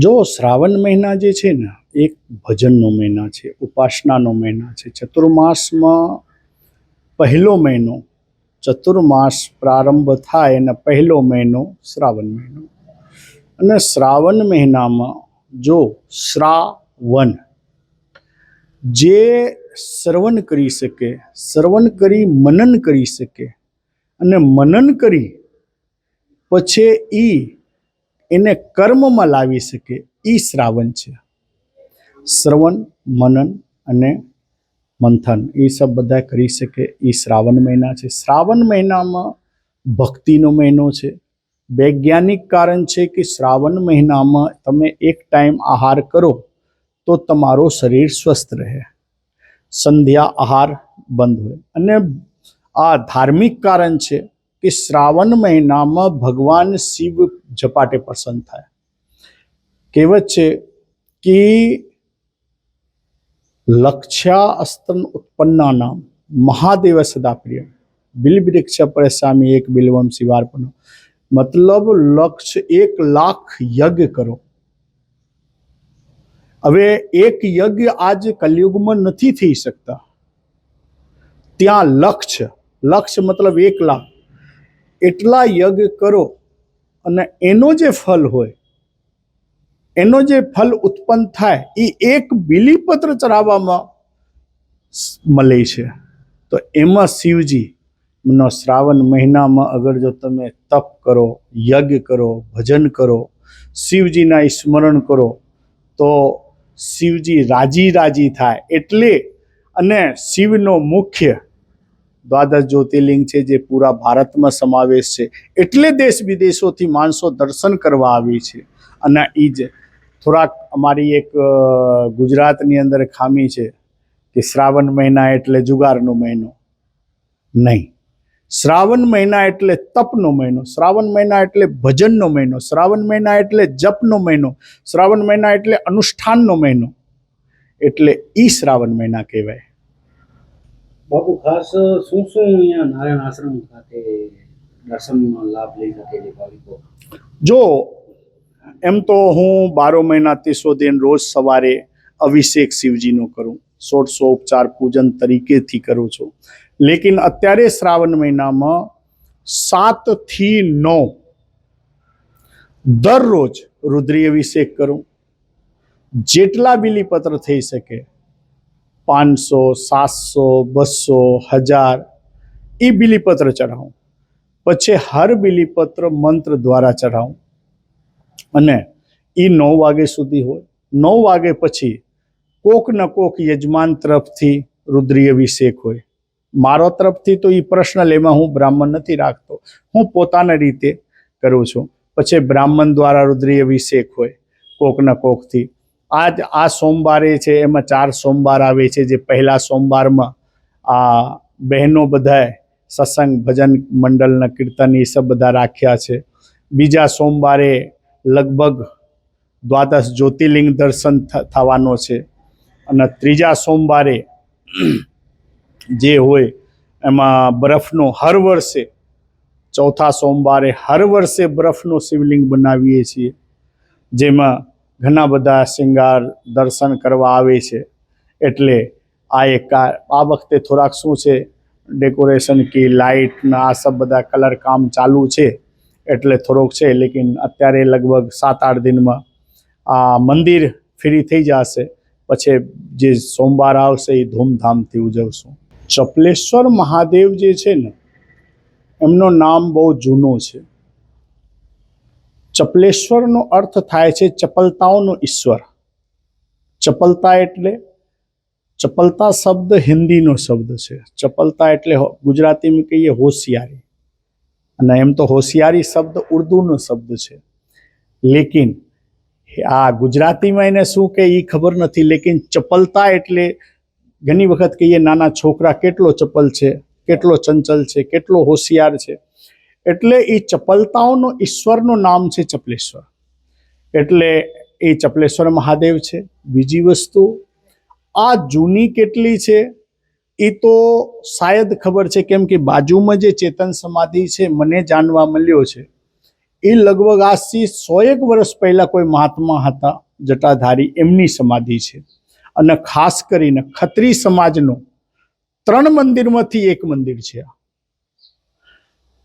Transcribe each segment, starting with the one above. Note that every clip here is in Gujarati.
જો શ્રાવણ મહિના જે છે ને, એક ભજનનો મહિના છે, ઉપાસનાનો મહિના છે, ચતુર્માસમાં પહેલો મહિનો, ચતુર્માસ પ્રારંભ થાય અને પહેલો મહિનો શ્રાવણ મહિનો. અને શ્રાવણ મહિનામાં જો શ્રાવણ, જે શ્રવણ કરી શકે, શ્રવણ કરી મનન કરી શકે, અને મનન કરી, પછી ઈ એને કર્મમાં લાવી શકે એ શ્રાવણ છે. શ્રવણ, મનન અને મંથન એ સબ બધા કરી શકે એ શ્રાવણ મહિના છે. શ્રાવણ મહિનામાં ભક્તિનો મહિનો છે. વૈજ્ઞાનિક કારણ છે કે શ્રાવણ મહિનામાં તમે એક ટાઈમ આહાર કરો તો તમારું શરીર સ્વસ્થ રહે. સંધ્યા આહાર બંધ હોય. અને આ ધાર્મિક કારણ છે કે શ્રાવણ મહિનામાં ભગવાન શિવ ઝપાટે પ્રસન્ન થાય કહેવત છે કે લક્ષ્યા અસ્તન ઉત્પન્નાનામ મહાદેવ સદા પ્રિય બિલવૃક્ષ પ્રસામી એક બિલ્વમ શિવાર્પણ મતલબ લક્ષ્ય એક લાખ યજ્ઞ કરો હવે એક યજ્ઞ આજ કલયુગમાં નથી થઈ શકતા ત્યાં લક્ષ્ય લક્ષ્ય મતલબ એક લાખ એટલા યજ્ઞ કરો અને એનો જે ફલ હોય, એનો જે ફલ ઉત્પન્ન થાય, એ એક બિલીપત્ર ચરાવવામાં મળે છે. તો એમાં શિવજી નો શ્રાવણ મહિનામાં અગર જો તમે તપ કરો, યજ્ઞ કરો, ભજન કરો, શિવજીના સ્મરણ કરો, તો શિવજી રાજી રાજી થાય. એટલે અને શિવનો મુખ્ય દ્વાદશ જ્યોતિર્લિંગ છે, જે પૂરા ભારતમાં સમાવેશ છે. એટલે દેશ વિદેશોથી માણસો દર્શન કરવા આવે છે. અને એ જ થોડાક અમારી એક ગુજરાતની અંદર ખામી છે કે શ્રાવણ મહિના એટલે જુગારનો મહિનો. નહીં. શ્રાવણ મહિના એટલે તપનો મહિનો. શ્રાવણ મહિના એટલે ભજનનો મહિનો. શ્રાવણ મહિના એટલે જપનો મહિનો. શ્રાવણ મહિના એટલે અનુષ્ઠાનનો મહિનો. એટલે ઈ શ્રાવણ મહિના કહેવાય. બાપુ ખાસ શું શું અહીંયા નારાયણ આશ્રમ ખાતે દર્શનનો લાભ લઈ શકે છે ભાવિકો? જો, એમ તો હું બારો મહિના ત્રીસો દિન રોજ સવારે અભિષેક શિવજીનો કરું, સોળસો ઉપચાર પૂજન તરીકેથી કરું છું. લેકિન અત્યારે શ્રાવણ મહિનામાં સાતથી નવ દરરોજ રુદ્રી અભિષેક કરું. જેટલા બિલીપત્ર થઈ શકે પાંચસો, સાતસો, બસો, હજાર એ બિલીપત્ર ચઢાવું. પછી હર બિલીપત્ર મંત્ર દ્વારા ચઢાવું. અને એ નવ વાગે સુધી હોય. નવ વાગે પછી કોક ન કોક યજમાન તરફથી રુદ્રીય અભિષેક હોય. મારો તરફથી તો એ પ્રશ્ન લેવા હું બ્રાહ્મણ નથી રાખતો. હું પોતાના રીતે કરું છું. પછી બ્રાહ્મણ દ્વારા રુદ્રીય અભિષેક હોય કોક ન કોકથી. આજ આ સોમવારે છે, એમાં ચાર સોમવાર આવે છે, જે પહેલા સોમવારમાં આ બહેનો બધાએ સત્સંગ, ભજન મંડળના કીર્તન એ સબ બધા રાખ્યા છે. બીજા સોમવારે લગભગ દ્વાદશ જ્યોતિર્લિંગ દર્શન થવાનો છે. અને ત્રીજા સોમવારે જે હોય એમાં બરફનો હર વર્ષે, ચોથા સોમવારે હર વર્ષે બરફનો શિવલિંગ બનાવીએ છીએ. જેમાં ઘણા બધા શિંગાર દર્શન કરવા આવે છે. એટલે આ એક આ વખતે થોડાક શું છે? ડેકોરેશન કે લાઇટના આ સબ બધા કલર કામ ચાલુ છે. એટલે થોડોક છે, લેકિન અત્યારે લગભગ સાત આઠ દિનમાં આ મંદિર ફ્રી થઈ જશે. પછી જે સોમવાર આવશે, એ ધૂમધામથી ઉજવશું. ચપલેશ્વર મહાદેવ જે છે ને, એમનો નામ બહુ જૂનો છે. ચપલેશ્વરનો અર્થ થાય છે ચપલતાઓનો ઈશ્વર. ચપલતા એટલે, ચપલતા શબ્દ હિન્દીનો શબ્દ છે. ચપલતા એટલે ગુજરાતીમાં કહીએ હોશિયારી. અને એમ તો હોશિયારી શબ્દ ઉર્દૂનો શબ્દ છે. લેકિન આ ગુજરાતીમાં એને શું કે એ ખબર નથી, લેકિન ચપલતા એટલે ઘણી વખત કહીએ નાના છોકરા કેટલો ચપલ છે, કેટલો ચંચલ છે, કેટલો હોશિયાર છે. એટલે એ ચપલતાઓનો ઈશ્વરનું નામ છે ચપલેશ્વર. એટલે એ ચપલેશ્વર મહાદેવ છે. બીજી વસ્તુ, આ જૂની કેટલી છે? એ તો શાયદ ખબર છે કેમ કે બાજુમાં જે ચેતન સમાધિ છે મને જાણવા મળ્યો છે. એ લગભગ આજથી સોએક વર્ષ પહેલાં કોઈ મહાત્મા હતા, જટાધારી, એમની સમાધિ છે. અને ખાસ કરીને ખત્રી સમાજનો ત્રણ મંદિરમાંથી એક મંદિર છે આ.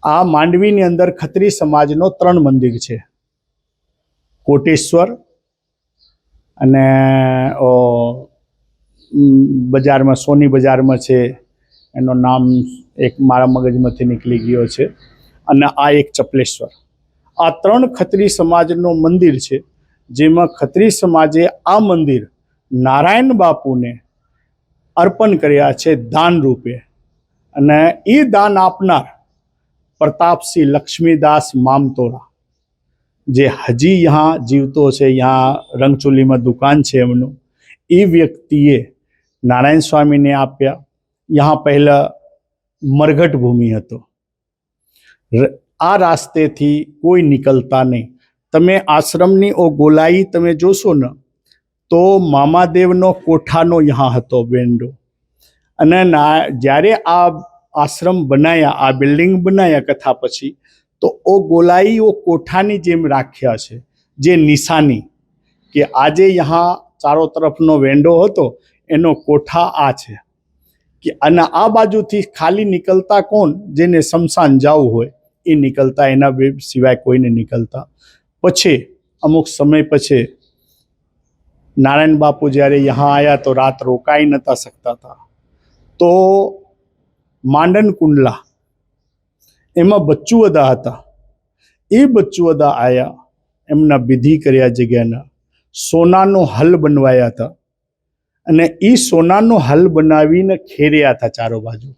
આ માંડવીની અંદર ખત્રી સમાજનો ત્રણ મંદિર છે. કોટેશ્વર અને બજારમાં, સોની બજારમાં છે. એનું નામ એક મારા મગજમાંથી નીકળી ગયો છે. અને આ એક ચપલેશ્વર. આ ત્રણ ખત્રી સમાજનું મંદિર છે, જેમાં ખત્રી સમાજે આ મંદિર નારાયણ બાપુને અર્પણ કર્યા છે દાન રૂપે. અને એ દાન આપનાર પ્રતાપસિંહ લક્ષ્મીદાસ મામતોરા જે હજી यहाँ જીવતો છે यहाँ રંગચુલીમાં દુકાન છે એમનું એ વ્યક્તિએ નારાયણ સ્વામીને આપ્યા यहाँ પહેલાં મરઘટ ભૂમિ હતો ર- આ રાસ્તેથી કોઈ નીકળતા નહીં તમે આશ્રમની ઓ ગોલાઈ તમે જોશો ને તો મામાદેવનો કોઠાનો यहाँ હતો વેન્ડો અને ના જ્યારે આ આશ્રમ બનાવ્યા આ બિલ્ડિંગ બનાવ્યા કથા પછી, તો ઓ ગોલાઈઓ કોઠાની જેમ રાખ્યા છે, જે નિશાની, કે આજે યહાં ચારો તરફનો વેંડો હતો, એનો કોઠા આ છે. કે અને આ બાજુથી ખાલી નીકળતા કોણ? જેને શમશાન જવું હોય, એ નીકળતા, એના સિવાય કોઈને નીકળતા. પછી, અમુક સમય પછી, નારાયણ બાપુ જ્યારે યહાં આવ્યા તો રાત રોકાઈ નતા શકતા હતા તો માંડન કુંડલા. એમાં બચ્ચુવદા હતા. એ બચ્ચુવદા આવ્યા એમના વિધિ કર્યા જગ્યાના. સોનાનો હલ બનવાયા હતા. અને એ સોનાનો હલ બનાવીને ખેર્યા હતા ચારો બાજુ.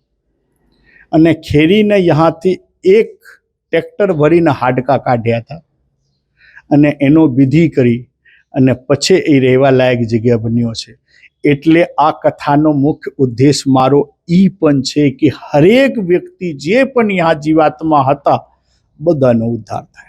અને ખેરીને યહાંથી એક ટ્રેક્ટર ભરીને હાડકા કાઢ્યા હતા. અને એનો વિધિ કરી અને પછી એ રહેવા લાયક જગ્યા બન્યો છે. એટલે આ કથાનો મુખ્ય ઉદ્દેશ મારો ઈ પણ છે કે હરેક વ્યક્તિ જે પણ આ જીવાત્મા હતા, બધાનો ઉદ્ધાર થાય.